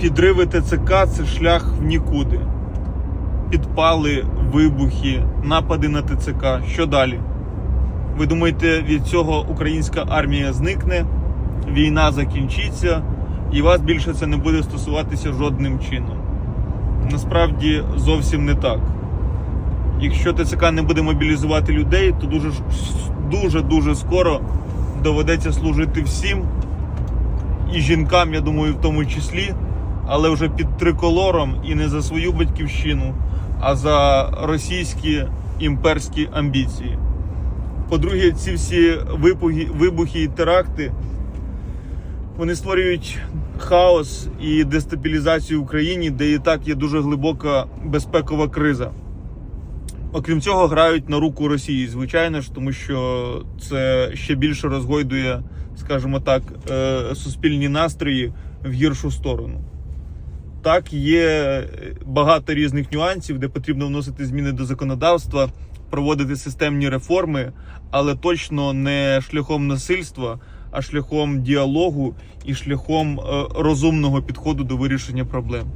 Підриви ТЦК це шлях в нікуди. Підпали, вибухи, напади на ТЦК. Що далі? Ви думаєте, від цього українська армія зникне, війна закінчиться, і вас більше це не буде стосуватися жодним чином. Насправді зовсім не так. Якщо ТЦК не буде мобілізувати людей, то дуже дуже дуже скоро доведеться служити всім, і жінкам, я думаю, в тому числі, але вже під триколором і не за свою батьківщину, а за російські імперські амбіції. По-друге, ці всі вибухи, вибухи і теракти вони створюють хаос і дестабілізацію в Україні, де і так є дуже глибока безпекова криза. Окрім цього, грають на руку Росії, звичайно ж, тому що це ще більше розгойдує, скажімо так, е, суспільні настрої в гіршу сторону. Так, є багато різних нюансів, де потрібно вносити зміни до законодавства, проводити системні реформи, але точно не шляхом насильства, а шляхом діалогу і шляхом е, розумного підходу до вирішення проблем.